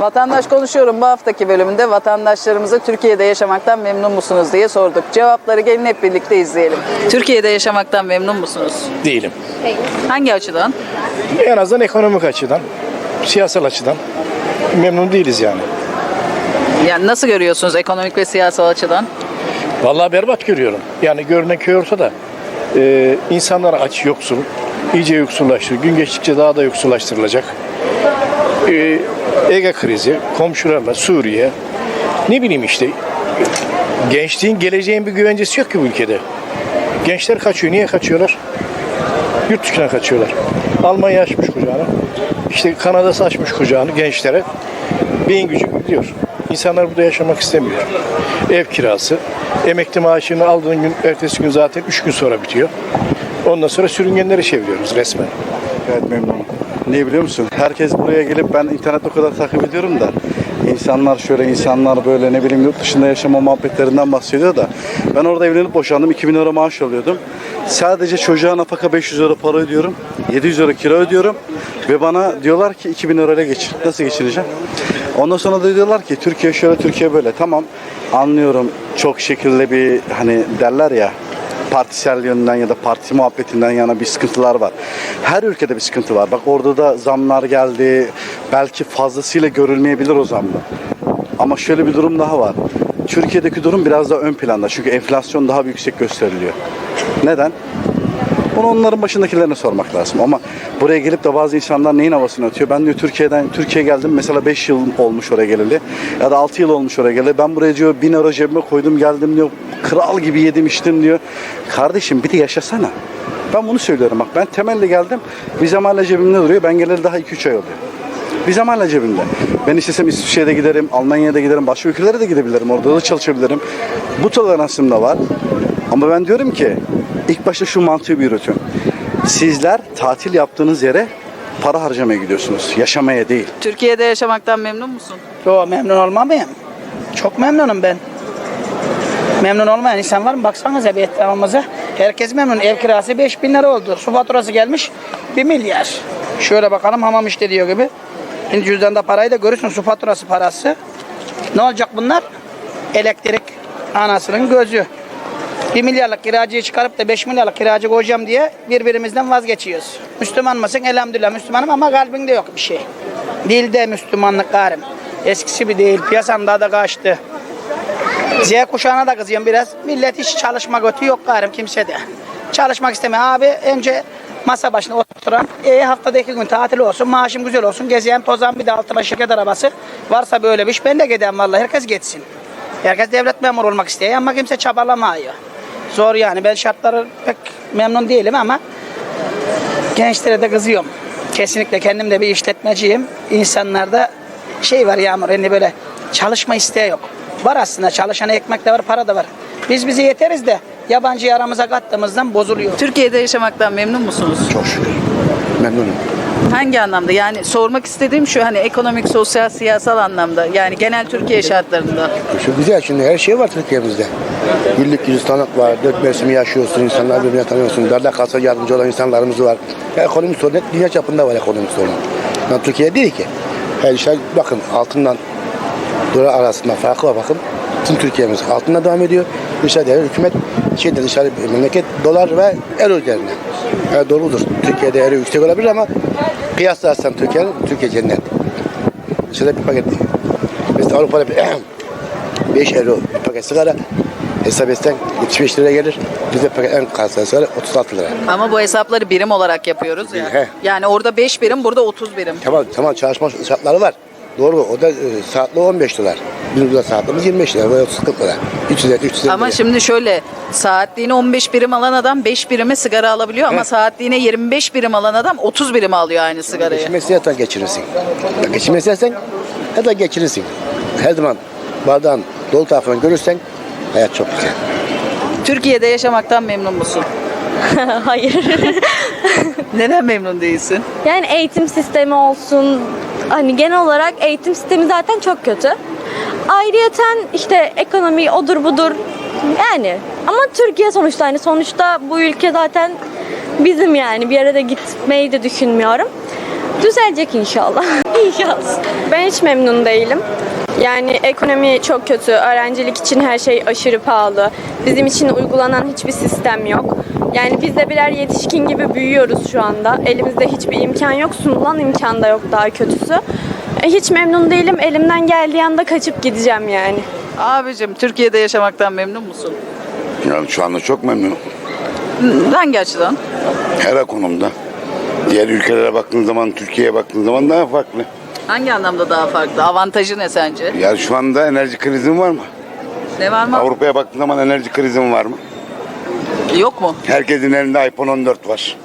Vatandaş konuşuyorum bu haftaki bölümünde vatandaşlarımıza Türkiye'de yaşamaktan memnun musunuz diye sorduk. Cevapları gelin hep birlikte izleyelim. Türkiye'de yaşamaktan memnun musunuz? Değilim. Hangi açıdan? En azından ekonomik açıdan, siyasal açıdan memnun değiliz yani. Yani nasıl görüyorsunuz ekonomik ve siyasal açıdan? Vallahi berbat görüyorum. Yani görünen köy ortada. Ee, insanlar aç, yoksul. İyice yoksullaştı. Gün geçtikçe daha da yoksullaştırılacak. Ee, Ege krizi, komşularla Suriye. Ne bileyim işte. Gençliğin geleceğin bir güvencesi yok ki bu ülkede. Gençler kaçıyor. Niye kaçıyorlar? Yurt dışına kaçıyorlar. Almanya açmış kucağını. İşte Kanada'sı açmış kucağını gençlere. Beyin gücü gidiyor. İnsanlar burada yaşamak istemiyor. Ev kirası. Emekli maaşını aldığın gün, ertesi gün zaten 3 gün sonra bitiyor. Ondan sonra sürüngenleri çeviriyoruz resmen. Evet memnunum. Niye biliyor musun? Herkes buraya gelip ben internette o kadar takip ediyorum da insanlar şöyle insanlar böyle ne bileyim yurt dışında yaşama muhabbetlerinden bahsediyor da ben orada evlenip boşandım 2000 euro maaş alıyordum. Sadece çocuğa nafaka 500 euro para ödüyorum. 700 euro kira ödüyorum ve bana diyorlar ki 2000 euro ile geçin. Nasıl geçineceğim? Ondan sonra da diyorlar ki Türkiye şöyle Türkiye böyle. Tamam anlıyorum çok şekilde bir hani derler ya partisel yönden ya da parti muhabbetinden yana bir sıkıntılar var. Her ülkede bir sıkıntı var. Bak orada da zamlar geldi. Belki fazlasıyla görülmeyebilir o zamlar. Ama şöyle bir durum daha var. Türkiye'deki durum biraz daha ön planda. Çünkü enflasyon daha yüksek gösteriliyor. Neden? Bunu onların başındakilerine sormak lazım. Ama buraya gelip de bazı insanlar neyin havasını atıyor? Ben diyor Türkiye'den Türkiye'ye geldim mesela 5 yıl olmuş oraya geleli ya da 6 yıl olmuş oraya geleli. Ben buraya diyor 1000 euro cebime koydum geldim diyor. Kral gibi yedim içtim diyor. Kardeşim bir de yaşasana. Ben bunu söylüyorum bak ben temelli geldim. Vizem hala cebimde duruyor. Ben geleli daha 2-3 ay oluyor. Vizem hala cebimde. Ben istesem İsviçre'ye giderim, Almanya'ya da giderim, başka ülkelere de gidebilirim. Orada da çalışabilirim. Bu toleransım da var. Ama ben diyorum ki ilk başta şu mantığı bir yürütün. Sizler tatil yaptığınız yere para harcamaya gidiyorsunuz. Yaşamaya değil. Türkiye'de yaşamaktan memnun musun? Yo memnun olmam mıyım? Çok memnunum ben. Memnun olmayan insan var mı? Baksanıza bir etrafımıza. Herkes memnun. Ev kirası 5000 lira oldu. Su faturası gelmiş 1 milyar. Şöyle bakalım hamam işte diyor gibi. Şimdi cüzdanda parayı da görürsün su faturası parası. Ne olacak bunlar? Elektrik anasının gözü. 1 milyarlık kiracıyı çıkarıp da 5 milyarlık kiracı koyacağım diye birbirimizden vazgeçiyoruz. Müslüman mısın? Elhamdülillah Müslümanım ama kalbinde yok bir şey. Dilde Müslümanlık garim. Eskisi bir değil. Piyasan daha da kaçtı. Z kuşağına da kızıyorum biraz. Millet hiç çalışma götü yok garim kimsede. Çalışmak istemiyor. Abi önce masa başına oturan, e, haftada iki gün tatil olsun, maaşım güzel olsun, gezeyim, tozan bir de altıma şirket arabası. Varsa böyle bir iş ben de gideyim vallahi herkes gitsin. Herkes devlet memuru olmak istiyor ama kimse çabalamıyor. Zor yani ben şartları pek memnun değilim ama gençlere de kızıyorum. Kesinlikle kendim de bir işletmeciyim. İnsanlarda şey var Yağmur hani böyle çalışma isteği yok. Var aslında çalışana ekmek de var para da var. Biz bize yeteriz de yabancıyı aramıza kattığımızdan bozuluyor. Türkiye'de yaşamaktan memnun musunuz? Çok şükür. Memnunum. Hangi anlamda? Yani sormak istediğim şu hani ekonomik, sosyal, siyasal anlamda. Yani genel Türkiye şartlarında. Şu güzel şimdi her şey var Türkiye'mizde. Güllük gülistanlık var. Dört mevsimi yaşıyorsun. insanlar birbirine tanıyorsun. Darda kalsa yardımcı olan insanlarımız var. Ekonomik sorun hep dünya çapında var ekonomik sorun. Yani Türkiye değil ki. Her şey bakın altından dolar arasında farkı var bakın. Tüm Türkiye'miz altında devam ediyor. Dışarıda hükümet şeyde dışarı memleket dolar ve euro üzerine. Evet, doğrudur. Türkiye'de euro yüksek olabilir ama kıyaslarsan Türkiye, Türkiye cennet. Dışarıda bir paket Mesela Avrupa'da bir 5 euro bir paket sigara hesap etsen 75 lira gelir. Bizde paket en kalsa sigara 36 lira. Ama bu hesapları birim olarak yapıyoruz ya. He. Yani orada 5 birim, burada 30 birim. Tamam tamam çalışma şartları var. Doğru o da e, saatli 15 dolar. Bizim burada saatimiz 25 lira. Böyle 30 40 lira. 300 lira 300 lira. Ama şimdi şöyle saatliğine 15 birim alan adam 5 birime sigara alabiliyor ama He. saatliğine 25 birim alan adam 30 birim alıyor aynı sigarayı. Geçinmesi yatan geçirirsin. Bak geçinmesi yatan ya da geçirirsin. Her zaman bardağın dolu tarafından görürsen hayat çok güzel. Türkiye'de yaşamaktan memnun musun? Hayır. Neden memnun değilsin? yani eğitim sistemi olsun. Hani genel olarak eğitim sistemi zaten çok kötü. Ayrıyeten işte ekonomi odur budur. Yani ama Türkiye sonuçta hani sonuçta bu ülke zaten bizim yani bir yere de gitmeyi de düşünmüyorum. Düzelecek inşallah. inşallah. Ben hiç memnun değilim. Yani ekonomi çok kötü. Öğrencilik için her şey aşırı pahalı. Bizim için uygulanan hiçbir sistem yok. Yani biz de birer yetişkin gibi büyüyoruz şu anda. Elimizde hiçbir imkan yok. Sunulan imkan da yok daha kötüsü. E, Hiç memnun değilim. Elimden geldiği anda kaçıp gideceğim yani. Abicim Türkiye'de yaşamaktan memnun musun? Yani şu anda çok memnunum. Hangi açıdan? Her konuda. Diğer ülkelere baktığın zaman, Türkiye'ye baktığın zaman daha farklı. Hangi anlamda daha farklı? Avantajı ne sence? Yani şu anda enerji krizin var mı? Ne var mı? Avrupa'ya baktığın zaman enerji krizin var mı? Yok mu? Herkesin elinde iPhone 14 var.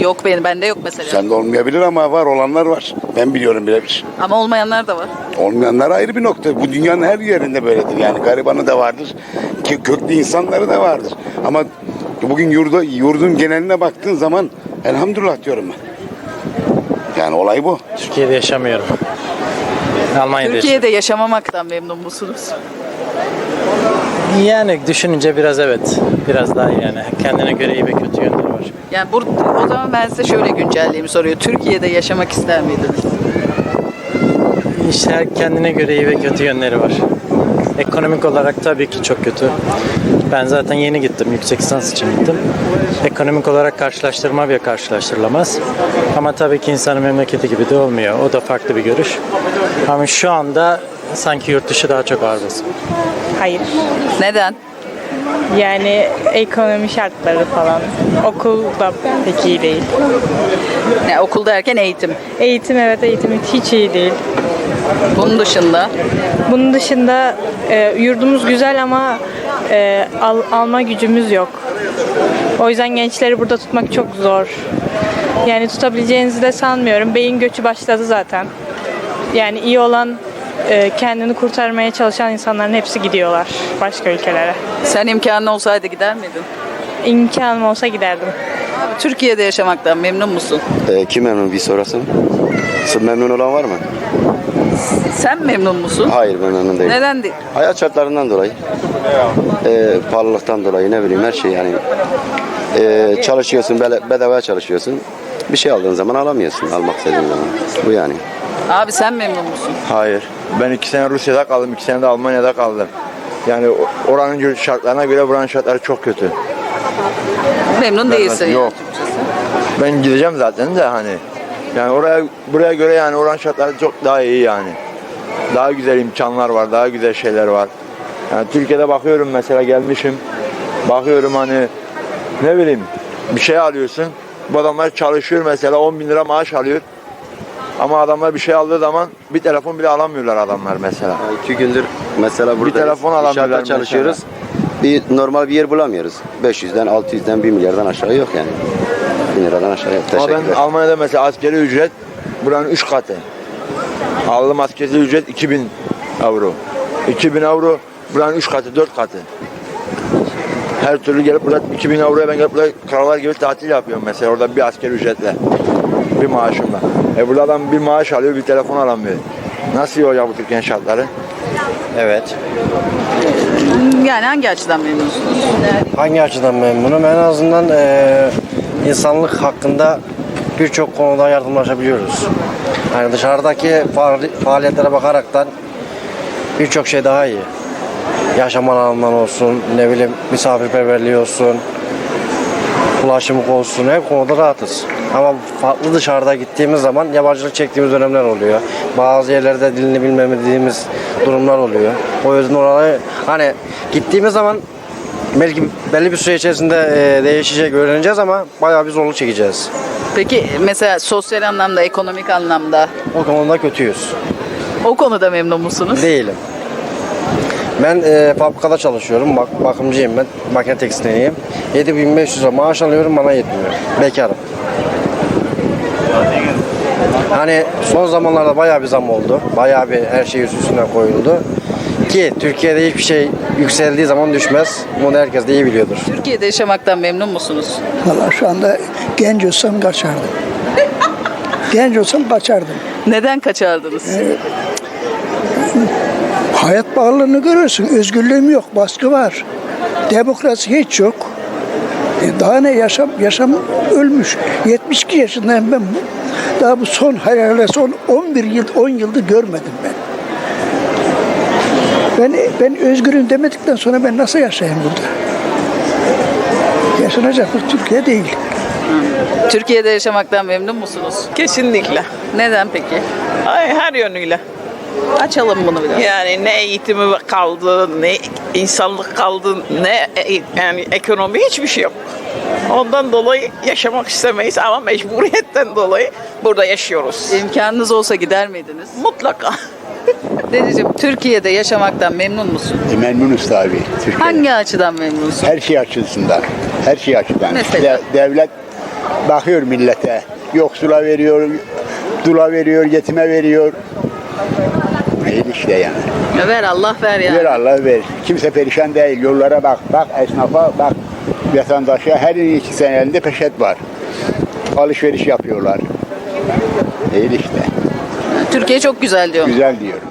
Yok benim bende yok mesela. Sende olmayabilir ama var olanlar var. Ben biliyorum birebir. Ama olmayanlar da var. Olmayanlar ayrı bir nokta. Bu dünyanın her yerinde böyledir. Yani garibanı da vardır. Ki köklü insanları da vardır. Ama bugün yurda, yurdun geneline baktığın zaman elhamdülillah diyorum ben. Yani olay bu. Türkiye'de yaşamıyorum. Almanya'da Türkiye'de yaşamamaktan memnun musunuz? yaşıyorum. Yani düşününce biraz evet. Biraz daha iyi yani. Kendine göre iyi ve kötü yönleri var. Yani burada, o zaman ben size şöyle güncelleyeyim soruyor. Türkiye'de yaşamak ister miydiniz? İşte her kendine göre iyi ve kötü yönleri var. Ekonomik olarak tabii ki çok kötü. Ben zaten yeni gittim. Yüksek lisans için gittim. Ekonomik olarak karşılaştırma bile karşılaştırılamaz. Ama tabii ki insanın memleketi gibi de olmuyor. O da farklı bir görüş. Ama şu anda sanki yurt dışı daha çok ağır basıyor. Hayır. Neden? Yani ekonomi şartları falan. Okul da pek iyi değil. Ne, okul derken eğitim. Eğitim evet eğitim hiç iyi değil. Bunun dışında Bunun dışında e, yurdumuz güzel ama e, al- alma gücümüz yok. O yüzden gençleri burada tutmak çok zor. Yani tutabileceğinizi de sanmıyorum. Beyin göçü başladı zaten. Yani iyi olan e, kendini kurtarmaya çalışan insanların hepsi gidiyorlar başka ülkelere. sen imkanın olsaydı gider miydin? İmkanım olsa giderdim. Abi Türkiye'de yaşamaktan memnun musun? Ee, kim memnun bir sorasın? Memnun olan var mı? Sen memnun musun? Hayır ben memnun değilim. Neden değil? Hayat şartlarından dolayı. Ee, pahalılıktan dolayı ne bileyim her şey yani. Ee, çalışıyorsun bele- bedavaya çalışıyorsun. Bir şey aldığın zaman alamıyorsun almak istediğin zaman. Bu yani. Abi sen memnun musun? Hayır. Ben iki sene Rusya'da kaldım, iki sene de Almanya'da kaldım. Yani oranın şartlarına göre buranın şartları çok kötü. Memnun değilsin. yani Yok. Türkçesi. Ben gideceğim zaten de hani. Yani oraya buraya göre yani oranın şartları çok daha iyi yani. Daha güzel imkanlar var, daha güzel şeyler var. Yani Türkiye'de bakıyorum mesela gelmişim. Bakıyorum hani ne bileyim bir şey alıyorsun. Bu adamlar çalışıyor mesela 10 bin lira maaş alıyor. Ama adamlar bir şey aldığı zaman bir telefon bile alamıyorlar adamlar mesela. Yani iki gündür mesela burada telefon alamıyorlar çalışıyoruz. Bir normal bir yer bulamıyoruz. 500'den 600'den 1 milyardan aşağı yok yani. 1000 liradan aşağı yok. Ama ben Almanya'da mesela askeri ücret buranın 3 katı. Aldığım askeri ücret 2000 euro. 2000 euro buranın 3 katı, 4 katı. Her türlü gelip burada 2000 euroya ben gelip burada karalar gibi tatil yapıyorum mesela orada bir askeri ücretle. Bir maaşımla. E burada adam bir maaş alıyor bir telefon alamıyor. Nasıl olacak bu Türkiye'nin şartları? Evet. Yani hangi açıdan memnunsunuz? Hangi açıdan memnunum? En azından eee, insanlık hakkında birçok konuda yardımlaşabiliyoruz. Yani dışarıdaki faali- faaliyetlere bakaraktan birçok şey daha iyi. Yaşam alanından olsun, ne bileyim misafirperverliği olsun, ulaşımlık olsun, her konuda rahatız. Ama farklı dışarıda gittiğimiz zaman yabancılık çektiğimiz dönemler oluyor. Bazı yerlerde dilini bilmediğimiz durumlar oluyor. O yüzden oraya hani gittiğimiz zaman belki belli bir süre içerisinde e, değişecek, öğreneceğiz ama bayağı bir zorluk çekeceğiz. Peki mesela sosyal anlamda, ekonomik anlamda O konuda kötüyüz. o konuda memnun musunuz? Değilim. Ben e, fabrikada çalışıyorum. Bak, bakımcıyım ben. Makine tekstiliyim. 7500 lira maaş alıyorum bana yetmiyor. Bekarım. Hani son zamanlarda bayağı bir zam oldu. Bayağı bir her şey üst üstüne koyuldu. Ki Türkiye'de hiçbir şey yükseldiği zaman düşmez. Bunu herkes de iyi biliyordur. Türkiye'de yaşamaktan memnun musunuz? Valla şu anda genç olsam kaçardım. genç olsam kaçardım. Neden kaçardınız? Hayat pahalılığını görüyorsun. Özgürlüğüm yok. Baskı var. Demokrasi hiç yok. E, Daha ne yaşam yaşam ölmüş. 72 yaşındayım ben. Daha bu son herhalde son 11 yıl 10 yıldır görmedim ben. Ben ben özgürüm demedikten sonra ben nasıl yaşayayım burada? Yaşanacak bir Türkiye değil. Türkiye'de yaşamaktan memnun musunuz? Kesinlikle. Neden peki? Ay, her yönüyle. Açalım bunu biraz. Yani ne eğitimi kaldı, ne insanlık kaldı, ne e- yani ekonomi hiçbir şey yok. Ondan dolayı yaşamak istemeyiz ama mecburiyetten dolayı burada yaşıyoruz. İmkanınız olsa gider miydiniz? Mutlaka. Dedeciğim Türkiye'de yaşamaktan memnun musun? E, memnunuz tabii. Türkiye. Hangi açıdan memnunsun? Her şey açısından. Her şey açıdan. Mesela? De- devlet bakıyor millete. Yoksula veriyor, dula veriyor, yetime veriyor. Değil işte yani. Ver Allah ver yani. Ver Allah ver. Kimse perişan değil. Yollara bak. Bak esnafa bak. Vatandaşa her iki sene elinde peşet var. Alışveriş yapıyorlar. Değil işte. Türkiye çok güzel diyor. Güzel diyorum.